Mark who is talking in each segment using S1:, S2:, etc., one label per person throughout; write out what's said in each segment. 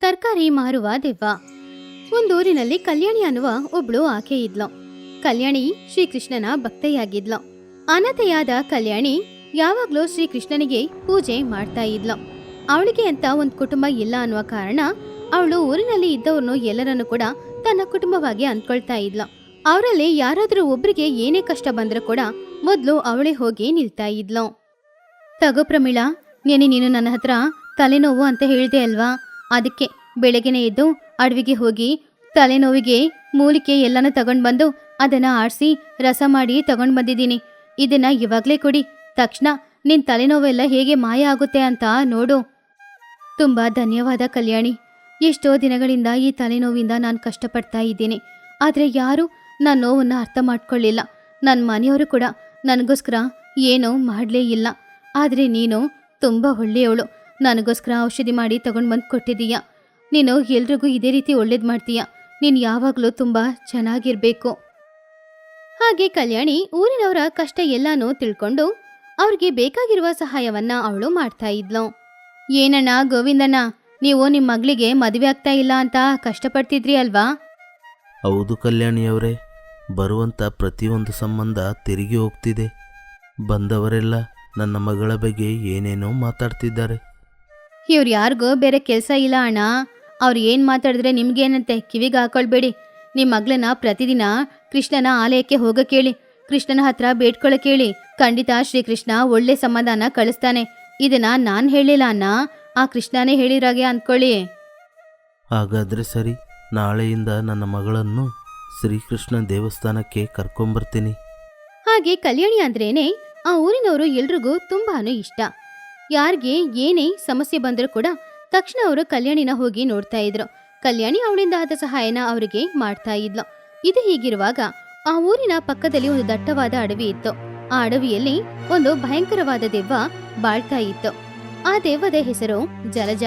S1: ತರಕಾರಿ ಮಾರುವ ದೆವ್ವ. ಒಂದೂರಿನಲ್ಲಿ ಕಲ್ಯಾಣಿ ಅನ್ನುವ ಒಬ್ಳು ಆಕೆ ಇದ್ಲು. ಕಲ್ಯಾಣಿ ಶ್ರೀಕೃಷ್ಣನ ಭಕ್ತೆಯಾಗಿದ್ಲು. ಅನತೆಯಾದ ಕಲ್ಯಾಣಿ ಯಾವಾಗ್ಲೂ ಶ್ರೀಕೃಷ್ಣನಿಗೆ ಪೂಜೆ ಮಾಡ್ತಾ ಇದ್ಲು. ಅವಳಿಗೆ ಅಂತ ಒಂದು ಕುಟುಂಬ ಇಲ್ಲ ಅನ್ನುವ ಕಾರಣ ಅವಳು ಊರಿನಲ್ಲಿ ಇದ್ದವ್ರನ್ನು ಎಲ್ಲರನ್ನು ಕೂಡ ತನ್ನ ಕುಟುಂಬವಾಗಿ ಅಂದ್ಕೊಳ್ತಾ ಇದ್ಲು. ಅವರಲ್ಲಿ ಯಾರಾದ್ರೂ ಒಬ್ರಿಗೆ ಏನೇ ಕಷ್ಟ ಬಂದ್ರೂ ಕೂಡ ಮೊದ್ಲು ಅವಳೇ ಹೋಗಿ ನಿಲ್ತಾ ಇದ್ಲು. ತಗೋ ಪ್ರಮೀಳಾ, ನೆನೆ ನೀನು ನನ್ನ ಹತ್ರ ತಲೆನೋವು ಅಂತ ಹೇಳಿದೆ ಅಲ್ವಾ? ಅದಕ್ಕೆ ಬೆಳಗ್ಗೆನೆ ಎದ್ದು ಅಡವಿಗೆ ಹೋಗಿ ತಲೆನೋವಿಗೆ ಮೂಲಿಕೆ ಎಲ್ಲನೂ ತಗೊಂಡ್ ಬಂದು ಅದನ್ನ ಆಡಿಸಿ ರಸ ಮಾಡಿ ತಗೊಂಡ್ ಬಂದಿದ್ದೀನಿ. ಇದನ್ನ ಇವಾಗ್ಲೇ ಕೊಡಿ. ತಕ್ಷಣ ನಿನ್ ತಲೆನೋವೆಲ್ಲ ಹೇಗೆ ಮಾಯ ಆಗುತ್ತೆ ಅಂತ ನೋಡು. ತುಂಬಾ ಧನ್ಯವಾದ ಕಲ್ಯಾಣಿ. ಎಷ್ಟೋ ದಿನಗಳಿಂದ ಈ ತಲೆನೋವಿಂದ ನಾನು ಕಷ್ಟಪಡ್ತಾ ಇದ್ದೀನಿ. ಆದರೆ ಯಾರೂ ನನ್ನ ನೋವನ್ನು ಅರ್ಥ ಮಾಡ್ಕೊಳ್ಳಿಲ್ಲ. ನನ್ನ ಮನೆಯವರು ಕೂಡ ನನಗೋಸ್ಕರ ಏನೋ ಮಾಡಲೇ ಇಲ್ಲ. ಆದರೆ ನೀನು ತುಂಬ ಒಳ್ಳೆಯವಳು. ನನಗೋಸ್ಕರ ಔಷಧಿ ಮಾಡಿ ತಗೊಂಡು ಬಂದು ಕೊಟ್ಟಿದ್ದೀಯ. ನೀನು ಎಲ್ರಿಗೂ ಇದೇ ರೀತಿ ಒಳ್ಳೇದು ಮಾಡ್ತೀಯ? ನೀನು ಯಾವಾಗಲೂ ತುಂಬ ಚೆನ್ನಾಗಿರ್ಬೇಕು. ಹಾಗೆ ಕಲ್ಯಾಣಿ ಊರಿನವರ ಕಷ್ಟ ಎಲ್ಲಾನು ತಿಳ್ಕೊಂಡು ಅವ್ರಿಗೆ ಬೇಕಾಗಿರುವ ಸಹಾಯವನ್ನ ಅವಳು ಮಾಡ್ತಾ ಇದ್ಲು. ಏನಣ್ಣ ಗೋವಿಂದಣ್ಣ ನೀವು ನಿಮ್ಮ ಮಗಳಿಗೆ ಮದುವೆ ಆಗ್ತಾ ಇಲ್ಲ ಅಂತ ಕಷ್ಟಪಡ್ತಿದ್ರಿ ಅಲ್ವಾ?
S2: ಹೌದು ಕಲ್ಯಾಣಿಯವರೇ ಬರುವಂಥ ಪ್ರತಿಯೊಂದು ಸಂಬಂಧ ತಿರುಗಿ ಹೋಗ್ತಿದೆ. ಬಂದವರೆಲ್ಲ ನನ್ನ ಮಗಳ ಬಗ್ಗೆ ಏನೇನೋ ಮಾತಾಡ್ತಿದ್ದಾರೆ.
S1: ಇವ್ರು ಯಾರಿಗೂ ಬೇರೆ ಕೆಲಸ ಇಲ್ಲ ಅಣ್ಣ. ಅವ್ರು ಏನು ಮಾತಾಡಿದ್ರೆ ನಿಮ್ಗೇನಂತೆ? ಕಿವಿಗೆ ಹಾಕೊಳ್ಬೇಡಿ. ನಿಮ್ಮ ಮಗಳನ್ನ ಪ್ರತಿದಿನ ಕೃಷ್ಣನ ಆಲಯಕ್ಕೆ ಹೋಗಕ್ಕೆ ಕೇಳಿ. ಕೃಷ್ಣನ ಹತ್ರ ಬೇಡ್ಕೊಳ್ಳೋ ಕೇಳಿ. ಖಂಡಿತ ಶ್ರೀಕೃಷ್ಣ ಒಳ್ಳೆ ಸಮಾಧಾನ ಕಳಿಸ್ತಾನೆ. ಇದನ್ನ ನಾನು ಹೇಳಿಲ್ಲ ಅಣ್ಣ. ಆ ಕೃಷ್ಣನೇ ಹೇಳಿರಾಗೆ ಅಂದ್ಕೊಳ್ಳಿ
S2: ಹಾಗಾದ್ರೆ ಸರಿ. ನಾಳೆಯಿಂದ ನನ್ನ ಮಗಳನ್ನು ಶ್ರೀಕೃಷ್ಣ ದೇವಸ್ಥಾನಕ್ಕೆ ಕರ್ಕೊಂಬರ್ತೀನಿ.
S1: ಹಾಗೆ ಕಲ್ಯಾಣಿ ಅಂದ್ರೇನೆ ಆ ಊರಿನವರು ಎಲ್ರಿಗೂ ತುಂಬಾನು ಇಷ್ಟ. ಯಾರಿಗೆ ಏನೇ ಸಮಸ್ಯೆ ಬಂದರೂ ಕೂಡ ತಕ್ಷಣ ಅವರು ಕಲ್ಯಾಣಿನ ಹೋಗಿ ನೋಡ್ತಾ ಇದ್ರು. ಕಲ್ಯಾಣಿ ಅವಳಿಂದ ಆದ ಸಹಾಯನ ಅವರಿಗೆ ಮಾಡ್ತಾ ಇದ್ಲು. ಇದು ಹೀಗಿರುವಾಗ ಆ ಊರಿನ ಪಕ್ಕದಲ್ಲಿ ಒಂದು ದಟ್ಟವಾದ ಅಡವಿ ಇತ್ತು. ಆ ಅಡವಿಯಲ್ಲಿ ಒಂದು ಭಯಂಕರವಾದ ದೆವ್ವ ಬಾಳ್ತಾ ಇತ್ತು. ಆ ದೆವ್ವದ ಹೆಸರು ಜಲಜ.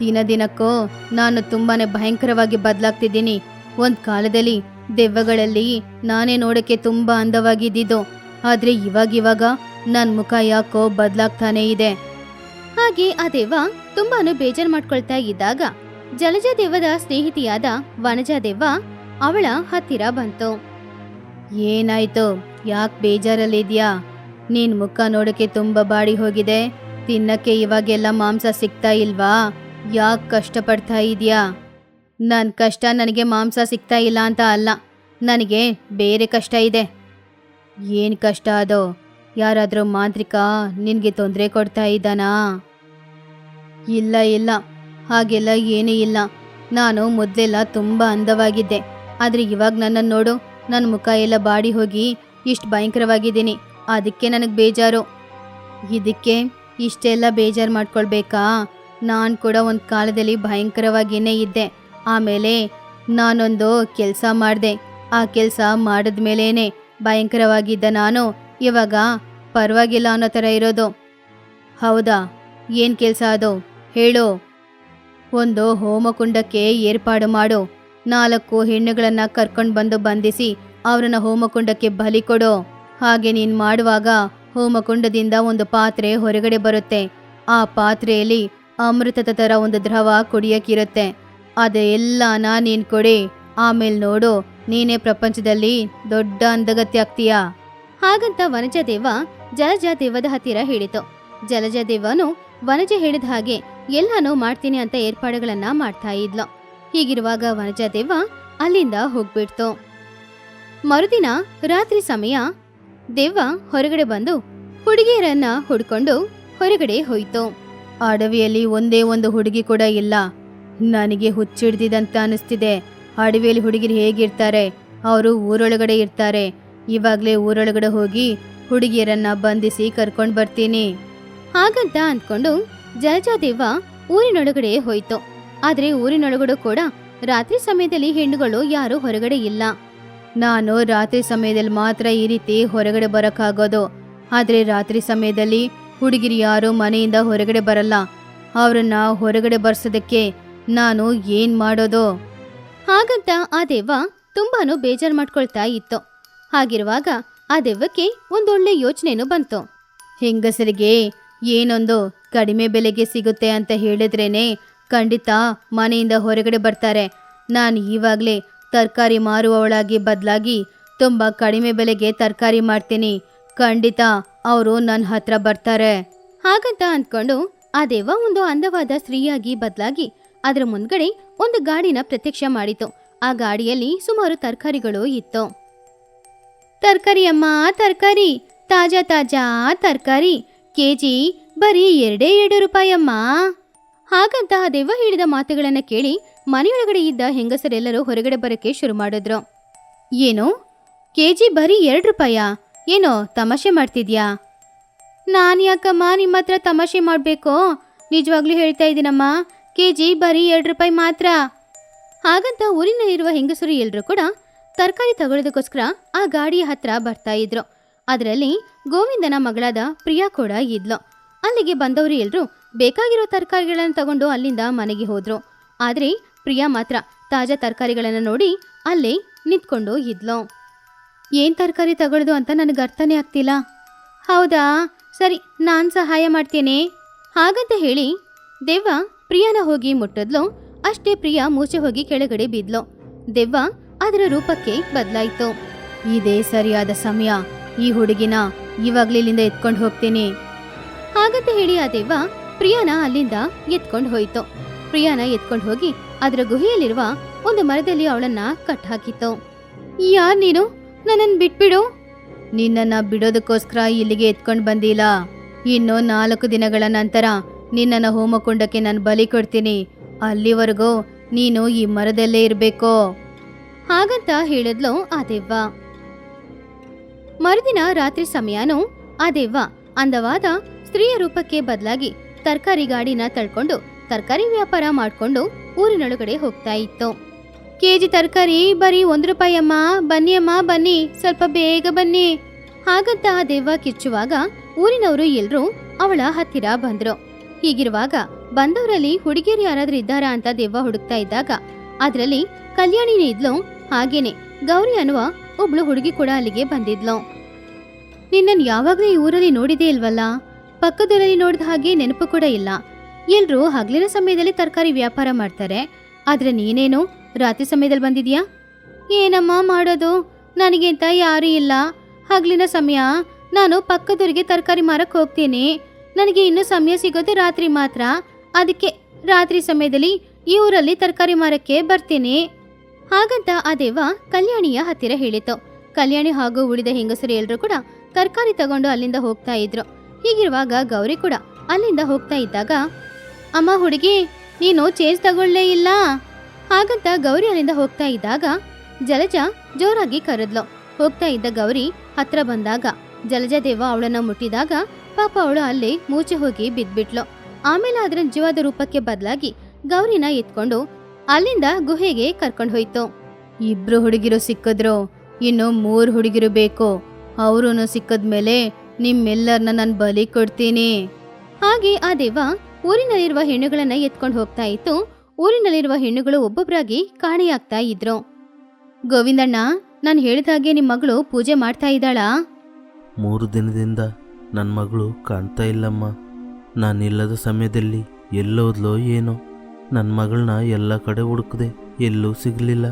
S1: ದಿನ ದಿನಕ್ಕೋ ನಾನು ತುಂಬಾನೇ ಭಯಂಕರವಾಗಿ ಬದಲಾಗ್ತಿದ್ದೀನಿ. ಒಂದ್ ಕಾಲದಲ್ಲಿ ದೆವ್ವಗಳಲ್ಲಿ ನಾನೇ ನೋಡಕ್ಕೆ ತುಂಬಾ ಅಂದವಾಗಿದ್ದಿದ್ದು. ಆದ್ರೆ ಇವಾಗಿವಾಗ ನನ್ ಮುಖ ಯಾಕೋ ಬದಲಾಗ್ತಾನೆ ಇದೆ. ಹಾಗೆ ಆ ದೇವ ತುಂಬಾನು ಬೇಜಾರ್ ಮಾಡ್ಕೊಳ್ತಾ ಇದ್ದಾಗ ಜಲಜ ದೆವ್ವದ ಸ್ನೇಹಿತಿಯಾದ ವನಜಾ ದೇವ ಅವಳ ಹತ್ತಿರ ಬಂತು. ಏನಾಯ್ತು? ಯಾಕೆ ಬೇಜಾರಲ್ಲಿದ್ಯಾ? ನಿನ್ ಮುಖ ನೋಡಕ್ಕೆ ತುಂಬಾ ಬಾಡಿ ಹೋಗಿದೆ. ತಿನ್ನಕ್ಕೆ ಇವಾಗೆಲ್ಲ ಮಾಂಸ ಸಿಗ್ತಾ ಇಲ್ವಾ? ಯಾಕೆ ಕಷ್ಟಪಡ್ತಾ ಇದ್ಯಾ? ನನ್ನ ಕಷ್ಟ ನನಗೆ ಮಾಂಸ ಸಿಗ್ತಾ ಇಲ್ಲ ಅಂತ ಅಲ್ಲ. ನನಗೆ ಬೇರೆ ಕಷ್ಟ ಇದೆ. ಏನು ಕಷ್ಟ ಅದು? ಯಾರಾದರೂ ಮಾಂತ್ರಿಕ ನಿನಗೆ ತೊಂದರೆ ಕೊಡ್ತಾ ಇದ್ದಾನಾ? ಇಲ್ಲ ಇಲ್ಲ. ಹಾಗೆಲ್ಲ ಏನೇ ಇಲ್ಲ. ನಾನು ಮೊದಲೆಲ್ಲ ತುಂಬ ಅಂದವಾಗಿದ್ದೆ. ಆದರೆ ಇವಾಗ ನನ್ನನ್ನು ನೋಡು ನನ್ನ ಮುಖ ಎಲ್ಲ ಬಾಡಿ ಹೋಗಿ ಇಷ್ಟು ಭಯಂಕರವಾಗಿದ್ದೀನಿ. ಅದಕ್ಕೆ ನನಗೆ ಬೇಜಾರು. ಇದಕ್ಕೆ ಇಷ್ಟೆಲ್ಲ ಬೇಜಾರು ಮಾಡ್ಕೊಳ್ಬೇಕಾ? ನಾನು ಕೂಡ ಒಂದು ಕಾಲದಲ್ಲಿ ಭಯಂಕರವಾಗಿಯೇ ಇದ್ದೆ. ಆಮೇಲೆ ನಾನೊಂದು ಕೆಲಸ ಮಾಡಿದೆ. ಆ ಕೆಲಸ ಮಾಡಿದ್ಮೇಲೇನೆ ಭಯಂಕರವಾಗಿದ್ದ ನಾನು. ಇವಾಗ ಪರವಾಗಿಲ್ಲ ಅನ್ನೋ ಥರ ಇರೋದು. ಹೌದಾ? ಏನು ಕೆಲಸ ಅದು? ಹೇಳು, ಒಂದು ಹೋಮಕುಂಡಕ್ಕೆ ಏರ್ಪಾಡು ಮಾಡು. ನಾಲ್ಕು ಹೆಣ್ಣುಗಳನ್ನ ಕರ್ಕೊಂಡು ಬಂದು ಬಂಧಿಸಿ ಅವರನ್ನ ಹೋಮಕುಂಡಕ್ಕೆ ಬಲಿ ಕೊಡು. ಹಾಗೆ ನೀನು ಮಾಡುವಾಗ ಹೋಮಕುಂಡದಿಂದ ಒಂದು ಪಾತ್ರೆ ಹೊರಗಡೆ ಬರುತ್ತೆ. ಆ ಪಾತ್ರೆಯಲ್ಲಿ ಅಮೃತದ ಥರ ಒಂದು ದ್ರವ ಕುಡಿಯಕ್ಕಿರುತ್ತೆ ಅದೆಲ್ಲನ ನೀನು ಕೊಡಿ. ಆಮೇಲೆ ನೋಡು, ನೀನೇ ಪ್ರಪಂಚದಲ್ಲಿ ದೊಡ್ಡ ಅಂದಗತಿ ಆಗ್ತೀಯ ಹಾಗಂತ ವನಜದೇವ ಜಲಜ ದೇವದ ಹತ್ತಿರ ಹೇಳಿತು. ಜಲಜ ದೇವನು ವನಜ ಹೇಳಿದ ಹಾಗೆ ಎಲ್ಲಾನು ಮಾಡ್ತೀನಿ ಅಂತ ಏರ್ಪಾಡುಗಳನ್ನ ಮಾಡ್ತಾ ಇದ್ಲು. ಹೀಗಿರುವಾಗ ವನಜಾದೇವ ಅಲ್ಲಿಂದ ಹೋಗ್ಬಿಡ್ತು. ಮರುದಿನ ರಾತ್ರಿ ಸಮಯ ದೇವ ಹೊರಗಡೆ ಬಂದು ಹುಡುಗಿಯರನ್ನ ಹುಡ್ಕೊಂಡು ಹೊರಗಡೆ ಹೋಯ್ತು. ಅಡವಿಯಲ್ಲಿ ಒಂದೇ ಒಂದು ಹುಡುಗಿ ಕೂಡ ಇಲ್ಲ. ನನಗೆ ಹುಚ್ಚಿಡ್ದಿದಂತ ಅನಿಸ್ತಿದೆ. ಅಡವಿಯಲ್ಲಿ ಹುಡುಗಿರು ಹೇಗಿರ್ತಾರೆ? ಅವರು ಊರೊಳಗಡೆ ಇರ್ತಾರೆ. ಇವಾಗಲೇ ಊರೊಳಗಡೆ ಹೋಗಿ ಹುಡುಗಿಯರನ್ನ ಬಂಧಿಸಿ ಕರ್ಕೊಂಡು ಬರ್ತೀನಿ. ಹಾಗಂತ ಅಂದ್ಕೊಂಡು ಜಲಜಾದೇವ ಊರಿನೊಳಗಡೆ ಹೋಯ್ತು. ಆದ್ರೆ ಊರಿನೊಳಗಡೆ ಕೂಡ ರಾತ್ರಿ ಸಮಯದಲ್ಲಿ ಹೆಣ್ಣುಗಳು ಯಾರು ಹೊರಗಡೆ ಇಲ್ಲ. ನಾನು ರಾತ್ರಿ ಸಮಯದಲ್ಲಿ ಮಾತ್ರ ಈ ರೀತಿ ಹೊರಗಡೆ ಬರೋಕ್ಕಾಗೋದು. ಆದ್ರೆ ರಾತ್ರಿ ಸಮಯದಲ್ಲಿ ಹುಡುಗಿರು ಯಾರು ಮನೆಯಿಂದ ಹೊರಗಡೆ ಬರಲ್ಲ. ಅವ್ರನ್ನ ಹೊರಗಡೆ ಬರ್ಸೋದಕ್ಕೆ ನಾನು ಏನ್ ಮಾಡೋದು? ಹಾಗಂತ ಆ ದೇವ ತುಂಬಾನು ಬೇಜಾರ್ ಮಾಡ್ಕೊಳ್ತಾ ಇತ್ತು. ಹಾಗಿರುವಾಗ ಆ ದೆವ್ವಕ್ಕೆ ಒಂದೊಳ್ಳೆ ಯೋಚನೆನೂ ಬಂತು. ಹೆಂಗಸರಿಗೆ ಏನೊಂದು ಕಡಿಮೆ ಬೆಲೆಗೆ ಸಿಗುತ್ತೆ ಅಂತ ಹೇಳಿದ್ರೇನೆ ಖಂಡಿತ ಮನೆಯಿಂದ ಹೊರಗಡೆ ಬರ್ತಾರೆ. ನಾನು ಈವಾಗಲೇ ತರಕಾರಿ ಮಾರುವವಳಾಗಿ ಬದಲಾಗಿ ತುಂಬ ಕಡಿಮೆ ಬೆಲೆಗೆ ತರಕಾರಿ ಮಾಡ್ತೀನಿ. ಖಂಡಿತ ಅವರು ನನ್ನ ಹತ್ರ ಬರ್ತಾರೆ. ಹಾಗಂತ ಅಂದ್ಕೊಂಡು ಆ ದೇವ ಒಂದು ಅಂದವಾದ ಸ್ತ್ರೀಯಾಗಿ ಬದಲಾಗಿ ಅದರ ಮುಂದ್ಗಡೆ ಒಂದು ಗಾಡಿನ ಪ್ರತ್ಯಕ್ಷ ಮಾಡಿತು. ಆ ಗಾಡಿಯಲ್ಲಿ ಸುಮಾರು ತರಕಾರಿಗಳು ಇತ್ತು. ತರಕಾರಿ ಅಮ್ಮ, ತರಕಾರಿ. ತಾಜಾ ತಾಜಾ ತರಕಾರಿ. ಕೆಜಿ ಬರೀ ಎರಡೇ ಎರಡು ರೂಪಾಯಮ್ಮ? ಹಾಗಂತ ದೆವ್ವ ಹೇಳಿದ ಮಾತುಗಳನ್ನು ಕೇಳಿ ಮನೆಯೊಳಗಡೆ ಇದ್ದ ಹೆಂಗಸರೆಲ್ಲರೂ ಹೊರಗಡೆ ಬರಕ್ಕೆ ಶುರು ಮಾಡಿದ್ರು. ಏನು? ಕೆಜಿ ಬರೀ ಎರಡು ರೂಪಾಯ? ಏನೋ ತಮಾಷೆ ಮಾಡ್ತಿದ್ಯಾ? ನಾನು ಯಾಕಮ್ಮ ನಿಮ್ಮ ಹತ್ರ ತಮಾಷೆ ಮಾಡಬೇಕು? ನಿಜವಾಗ್ಲೂ ಹೇಳ್ತಾ ಇದ್ದೀನಮ್ಮ ಕೆ ಜಿ ಬರೀ ಎರಡು ರೂಪಾಯಿ ಮಾತ್ರ. ಹಾಗಂತ ಊರಿನಲ್ಲಿರುವ ಹೆಂಗಸರು ಎಲ್ಲರೂ ಕೂಡ ತರಕಾರಿ ತಗೊಳ್ಳೋದಕ್ಕೋಸ್ಕರ ಆ ಗಾಡಿಯ ಹತ್ರ ಬರ್ತಾ ಇದ್ರು. ಅದರಲ್ಲಿ ಗೋವಿಂದನ ಮಗಳಾದ ಪ್ರಿಯಾ ಕೂಡ ಇದ್ಲು. ಅಲ್ಲಿಗೆ ಬಂದವರು ಎಲ್ಲರೂ ಬೇಕಾಗಿರೋ ತರಕಾರಿಗಳನ್ನು ತಗೊಂಡು ಅಲ್ಲಿಂದ ಮನೆಗೆ ಹೋದ್ರು. ಆದರೆ ಪ್ರಿಯಾ ಮಾತ್ರ ತಾಜಾ ತರಕಾರಿಗಳನ್ನು ನೋಡಿ ಅಲ್ಲೇ ನಿಂತ್ಕೊಂಡು ಇದ್ಲು. ಏನ್ ತರಕಾರಿ ತಗೊಳ್ಳೋದು ಅಂತ ನನಗೆ ಅರ್ಥನೇ ಆಗ್ತಿಲ್ಲ. ಹೌದಾ? ಸರಿ, ನಾನು ಸಹಾಯ ಮಾಡ್ತೇನೆ. ಹಾಗಂತ ಹೇಳಿ ದೆವ್ವ ಪ್ರಿಯಾನ ಹೋಗಿ ಮುಟ್ಟದ್ಲು. ಅಷ್ಟೇ ಪ್ರಿಯಾ ಮೂಚೆ ಹೋಗಿ ಕೆಳಗಡೆ ಬಿದ್ಲು. ದೆವ್ವ ಅದರ ರೂಪಕ್ಕೆ ಬದಲಾಯಿತು. ಇದೇ ಸರಿಯಾದ ಸಮಯ. ಈ ಹುಡುಗಿನ ಇವಾಗ್ಲಿಲ್ಲಿಂದ ಎತ್ಕೊಂಡು ಹೋಗ್ತೀನಿ. ಹಾಗಂತ ಹೇಳಿ ಆ ದೆವ್ವ ಪ್ರಿಯಾನ ಅಲ್ಲಿಂದ ಎತ್ಕೊಂಡು ಹೋಯ್ತು. ಪ್ರಿಯಾನ ಎತ್ಕೊಂಡು ಹೋಗಿ ಅದರ ಗುಹೆಯಲ್ಲಿರುವ ಒಂದು ಮರದಲ್ಲಿ ಅವಳನ್ನ ಕಟ್ ಹಾಕಿತ್ತು ಯಾರ್ ನೀನು? ನನ್ನನ್ನು ಬಿಟ್ಬಿಡು. ನಿನ್ನನ್ನ ಬಿಡೋದಕ್ಕೋಸ್ಕರ ಇಲ್ಲಿಗೆ ಎತ್ಕೊಂಡು ಬಂದಿಲ್ಲ. ಇನ್ನು ನಾಲ್ಕು ದಿನಗಳ ನಂತರ ನಿನ್ನನ್ನ ಹೋಮಕುಂಡಕ್ಕೆ ನಾನು ಬಲಿ ಕೊಡ್ತೀನಿ. ಅಲ್ಲಿವರೆಗೂ ನೀನು ಈ ಮರದಲ್ಲೇ ಇರಬೇಕು. ಹಾಗಂತ ಹೇಳಿದ್ಲು ಆ ದೆವ್ವ. ಮರುದಿನ ರಾತ್ರಿ ಸಮಯನೂ ಆ ದೆವ್ವ ಅಂದವಾದ ಸ್ತ್ರೀಯ ರೂಪಕ್ಕೆ ಬದಲಾಗಿ ತರಕಾರಿ ಗಾಡಿನ ತಳ್ಕೊಂಡು ತರಕಾರಿ ವ್ಯಾಪಾರ ಮಾಡ್ಕೊಂಡು ಊರಿನೊಳಗಡೆ ಹೋಗ್ತಾ ಇತ್ತು. ಕೆಜಿ ತರಕಾರಿ, ಬರೀ ಒಂದು ರೂಪಾಯಿ ಅಮ್ಮ. ಬನ್ನಿ ಅಮ್ಮ, ಬನ್ನಿ. ಸ್ವಲ್ಪ ಬೇಗ ಬನ್ನಿ. ಹಾಗಂತ ಆ ದೆವ್ವ ಕಿಚ್ಚುವಾಗ ಊರಿನವರು ಎಲ್ಲರೂ ಅವಳ ಹತ್ತಿರ ಬಂದ್ರು. ಹೀಗಿರುವಾಗ ಬಂದವರಲ್ಲಿ ಹುಡುಗಿಯರು ಯಾರಾದ್ರೂ ಇದ್ದಾರಾ ಅಂತ ದೆವ್ವ ಹುಡುಕ್ತಾ ಇದ್ದಾಗ ಅದರಲ್ಲಿ ಕಲ್ಯಾಣಿನೇ ಇದ್ಲು. ಹಾಗೇನೆ ಗೌರಿ ಅನ್ನುವ ಒಬ್ಳು ಹುಡುಗಿ ಕೂಡ ಅಲ್ಲಿಗೆ ಬಂದಿದ್ಲು. ನಿನ್ನನ್ ಯಾವಾಗ್ಲೂ ಈ ಊರಲ್ಲಿ ನೋಡಿದೆ ಇಲ್ವಲ್ಲ? ಪಕ್ಕದೂರಲ್ಲಿ ನೋಡಿದ ಹಾಗೆ ನೆನಪು ಕೂಡ ಇಲ್ಲ. ಎಲ್ರೂ ಹಗಲಿನ ಸಮಯದಲ್ಲಿ ತರಕಾರಿ ವ್ಯಾಪಾರ ಮಾಡ್ತಾರೆ. ಆದ್ರೆ ನೀನೇನು? ರಾತ್ರಿ ಸಮಯದಲ್ಲಿ ಬಂದಿದ್ಯಾ? ಏನಮ್ಮ ಮಾಡೋದು? ನನಗಿಂತ ಯಾರೂ ಇಲ್ಲ. ಹಗಲಿನ ಸಮಯ. ನಾನು ಪಕ್ಕದೂರಿಗೆ ತರಕಾರಿ ಮಾರಕ್ ಹೋಗ್ತೀನಿ. ನನಗೆ ಇನ್ನೂ ಸಮಯ ಸಿಗೋದು ರಾತ್ರಿ ಮಾತ್ರ. ಅದಕ್ಕೆ ರಾತ್ರಿ ಸಮಯದಲ್ಲಿ ಈ ಊರಲ್ಲಿ ತರಕಾರಿ ಮಾರಕ್ಕೆ ಬರ್ತೀನಿ. ಹಾಗಂತ ಆ ದೇವ ಕಲ್ಯಾಣಿಯ ಹತ್ತಿರ ಹೇಳಿತು. ಕಲ್ಯಾಣಿ ಹಾಗೂ ಉಳಿದ ಹೆಂಗಸರು ಎಲ್ಲರೂ ಕೂಡ ತರಕಾರಿ ತಗೊಂಡು ಅಲ್ಲಿಂದ ಹೋಗ್ತಾ ಇದ್ರು. ಹೀಗಿರುವಾಗ ಗೌರಿ ಕೂಡ ಅಲ್ಲಿಂದ ಹೋಗ್ತಾ ಇದ್ದಾಗ, ಅಮ್ಮ ಹುಡುಗಿ, ನೀನು ಚೇಂಜ್ ತಗೊಳ್ಳೇ ಇಲ್ಲ. ಹಾಗಂತ ಗೌರಿ ಅಲ್ಲಿಂದ ಹೋಗ್ತಾ ಇದ್ದಾಗ ಜಲಜ ಜೋರಾಗಿ ಕರೆದ್ಲು. ಹೋಗ್ತಾ ಇದ್ದ ಗೌರಿ ಹತ್ರ ಬಂದಾಗ ಜಲಜ ದೇವ ಅವಳನ್ನ ಮುಟ್ಟಿದಾಗ ಪಾಪ ಅವಳು ಅಲ್ಲಿ ಮೂಚೆ ಹೋಗಿ ಬಿದ್ಬಿಟ್ಲು. ಆಮೇಲೆ ಅದರ ನಿಜವಾದ ರೂಪಕ್ಕೆ ಬದಲಾಗಿ ಗೌರಿನ ಎತ್ಕೊಂಡು ಅಲ್ಲಿಂದ ಗುಹೆಗೆ ಕರ್ಕೊಂಡು ಹೋಯ್ತು. ಇಬ್ರು ಹುಡುಗಿರು ಸಿಕ್ಕಿದ್ರು, ಇನ್ನು ಮೂರು ಹುಡುಗಿರು ಬೇಕು. ಅವರೂ ಸಿಕ್ಕದ್ಮೇಲೆ ನಿಮ್ಮೆಲ್ಲರನ್ನ ನಾನು ಬಲಿ ಕೊಡ್ತೀನಿ. ಹಾಗೆ ಆ ದೇವ ಊರಿನಲ್ಲಿರುವ ಹೆಣ್ಣುಗಳನ್ನ ಎತ್ಕೊಂಡು ಹೋಗ್ತಾ ಇತ್ತು. ಊರಿನಲ್ಲಿರುವ ಹೆಣ್ಣುಗಳು ಒಬ್ಬೊಬ್ಬರಾಗಿ ಕಾಣೆಯಾಗ್ತಾ ಇದ್ರು. ಗೋವಿಂದಣ್ಣ ನಾನು ಹೇಳಿದ ಹಾಗೆ ನಿಮ್ಮ ಮಗಳು ಪೂಜೆ ಮಾಡ್ತಾ ಇದ್ದಾಳಾ?
S2: ಮೂರು ದಿನದಿಂದ ನನ್ನ ಮಗಳು ಕಾಣ್ತಾ ಇಲ್ಲಮ್ಮ. ನಾನಿಲ್ಲದ ಸಮಯದಲ್ಲಿ ಎಲ್ಲೋದ್ಲೋ ಏನೋ ನನ್ನ ಮಗಳನ್ನ ಎಲ್ಲ ಕಡೆ ಹುಡುಕಿದೆ ಎಲ್ಲೂ ಸಿಗಲಿಲ್ಲ.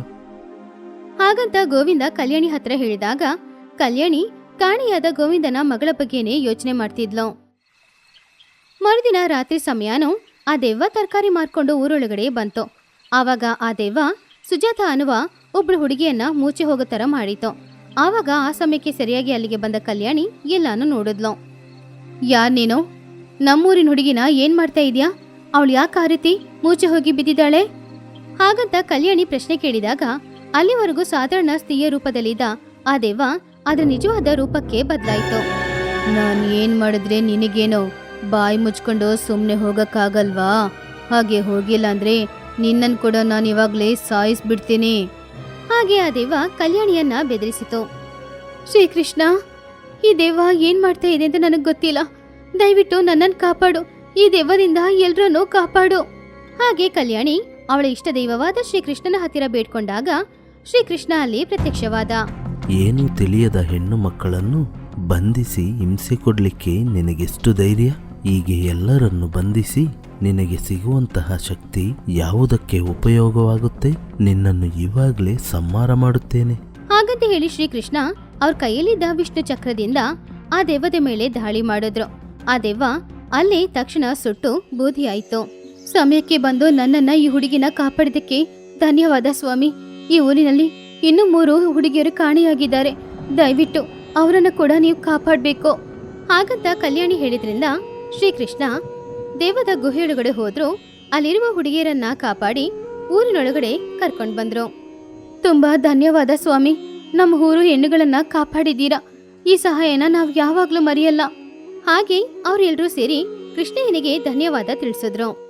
S1: ಹಾಗಂತ ಗೋವಿಂದ ಕಲ್ಯಾಣಿ ಹತ್ರ ಹೇಳಿದಾಗ ಕಲ್ಯಾಣಿ ಕಾಣೆಯಾದ ಗೋವಿಂದನ ಮಗಳ ಬಗ್ಗೆನೇ ಯೋಚನೆ ಮಾಡ್ತಿದ್ಲು. ಮರುದಿನ ರಾತ್ರಿ ಸಮಯನೂ ಆ ದೆವ್ವ ತರಕಾರಿ ಮಾರ್ಕೊಂಡು ಊರೊಳಗಡೆ ಬಂತು. ಆವಾಗ ಆ ದೆವ್ವ, ಸುಜಾತ ಅನ್ನುವ ಒಬ್ಳು ಹುಡುಗಿಯನ್ನ ಮೂಚೆ ಹೋಗೋ ತರ ಮಾಡಿತು ಆವಾಗ ಆ ಸಮಯಕ್ಕೆ ಸರಿಯಾಗಿ ಅಲ್ಲಿಗೆ ಬಂದ ಕಲ್ಯಾಣಿ ಎಲ್ಲಾನು ನೋಡಿದ್ಲು. ಯಾರ್ ನೀನು? ನಮ್ಮೂರಿನ ಹುಡುಗಿನ ಏನ್ ಮಾಡ್ತಾ ಇದೀಯಾ? ಅವಳು ಯಾಕೆ ಆ ರೀತಿ ಮೂಚೆ ಹೋಗಿ ಬಿದ್ದಿದ್ದಾಳೆ? ಹಾಗಂತ ಕಲ್ಯಾಣಿ ಪ್ರಶ್ನೆ ಕೇಳಿದಾಗ, ಅಲ್ಲಿವರೆಗೂ ಸಾಧಾರಣ ಸ್ತ್ರೀಯ ರೂಪದಲ್ಲಿದ್ದ ಆ ದೆವ್ವ ಅದರ ನಿಜವಾದ ರೂಪಕ್ಕೆ ಬದಲಾಯಿತು. ನಾನು ಏನ್ ಮಾಡಿದ್ರೆ ನಿನಗೇನೋ ಬಾಯಿ ಮುಚ್ಕೊಂಡು ಸುಮ್ಮನೆ ಹೋಗಕ್ಕಾಗಲ್ವಾ? ಹಾಗೆ ಹೋಗಿಲ್ಲ ಅಂದ್ರೆ ನಿನ್ನನ್ ಕೂಡ ನಾನು ಇವಾಗ್ಲೇ ಸಾಯಿಸ್ಬಿಡ್ತೀನಿ. ಹಾಗೆ ಆ ದೇವ ಕಲ್ಯಾಣಿಯನ್ನ ಬೆದರಿಸಿತು. ಶ್ರೀಕೃಷ್ಣ, ಈ ದೇವ ಏನ್ ಮಾಡ್ತಾ ಇದೆ ಅಂತ ನನಗೆ ಗೊತ್ತಿಲ್ಲ. ದಯವಿಟ್ಟು ನನ್ನನ್ನು ಕಾಪಾಡು. ಈ ದೆವ್ವದಿಂದ ಎಲ್ರನ್ನು ಕಾಪಾಡು. ಹಾಗೆ ಕಲ್ಯಾಣಿ ಅವಳ ಇಷ್ಟ ದೈವವಾದ ಶ್ರೀಕೃಷ್ಣನ ಹತ್ತಿರ ಬೇಡ್ಕೊಂಡಾಗ ಶ್ರೀಕೃಷ್ಣ ಅಲ್ಲಿ ಪ್ರತ್ಯಕ್ಷವಾದ.
S2: ಏನೂ ತಿಳಿಯದ ಹೆಣ್ಣು ಮಕ್ಕಳನ್ನು ಬಂಧಿಸಿ ಹಿಂಸೆ ಕೊಡಲಿಕ್ಕೆ ನಿನಗೆಷ್ಟು ಧೈರ್ಯ? ಹೀಗೆ ಎಲ್ಲರನ್ನು ಬಂಧಿಸಿ ನಿನಗೆ ಸಿಗುವಂತಹ ಶಕ್ತಿ ಯಾವುದಕ್ಕೆ ಉಪಯೋಗವಾಗುತ್ತೆ? ನಿನ್ನನ್ನು ಇವಾಗಲೇ ಸಂಹಾರ ಮಾಡುತ್ತೇನೆ.
S1: ಹಾಗಂತ ಹೇಳಿ ಶ್ರೀಕೃಷ್ಣ, ಅವ್ರ ಕೈಯಲ್ಲಿದ್ದ ವಿಷ್ಣು ಚಕ್ರದಿಂದ ಆ ದೆವ್ವದ ಮೇಲೆ ದಾಳಿ ಮಾಡಿದ್ರು. ಆ ದೆವ್ವ ಅಲ್ಲಿ ತಕ್ಷಣ ಸುಟ್ಟು ಬೂದಿ ಆಯ್ತು ಸಮಯಕ್ಕೆ ಬಂದು ನನ್ನನ್ನ ಈ ಹುಡುಗಿನ ಕಾಪಾಡಿದಕ್ಕೆ ಧನ್ಯವಾದ ಸ್ವಾಮಿ. ಈ ಊರಿನಲ್ಲಿ ಇನ್ನು ಮೂರು ಹುಡುಗಿಯರು ಕಾಣೆಯಾಗಿದ್ದಾರೆ. ದಯವಿಟ್ಟು ಅವರನ್ನು ಕೂಡ ನೀವು ಕಾಪಾಡಬೇಕು. ಹಾಗಂತ ಕಲ್ಯಾಣಿ ಹೇಳಿದ್ರಿಂದ ಶ್ರೀಕೃಷ್ಣ ದೇವದ ಗುಹೆಯೊಳಗಡೆ ಹೋದ್ರು. ಅಲ್ಲಿರುವ ಹುಡುಗಿಯರನ್ನ ಕಾಪಾಡಿ ಊರಿನೊಳಗಡೆ ಕರ್ಕೊಂಡು ಬಂದ್ರು. ತುಂಬಾ ಧನ್ಯವಾದ ಸ್ವಾಮಿ. ನಮ್ಮ ಊರು ಹೆಣ್ಣುಗಳನ್ನ ಕಾಪಾಡಿದ್ದೀರಾ. ಈ ಸಹಾಯನ ನಾವು ಯಾವಾಗ್ಲೂ ಮರೆಯಲ್ಲ. ಹಾಗೆ ಅವರೆಲ್ಲರೂ ಸೇರಿ ಕೃಷ್ಣಯ್ಯನಿಗೆ ಧನ್ಯವಾದ ತಿಳಿಸಿದ್ರು.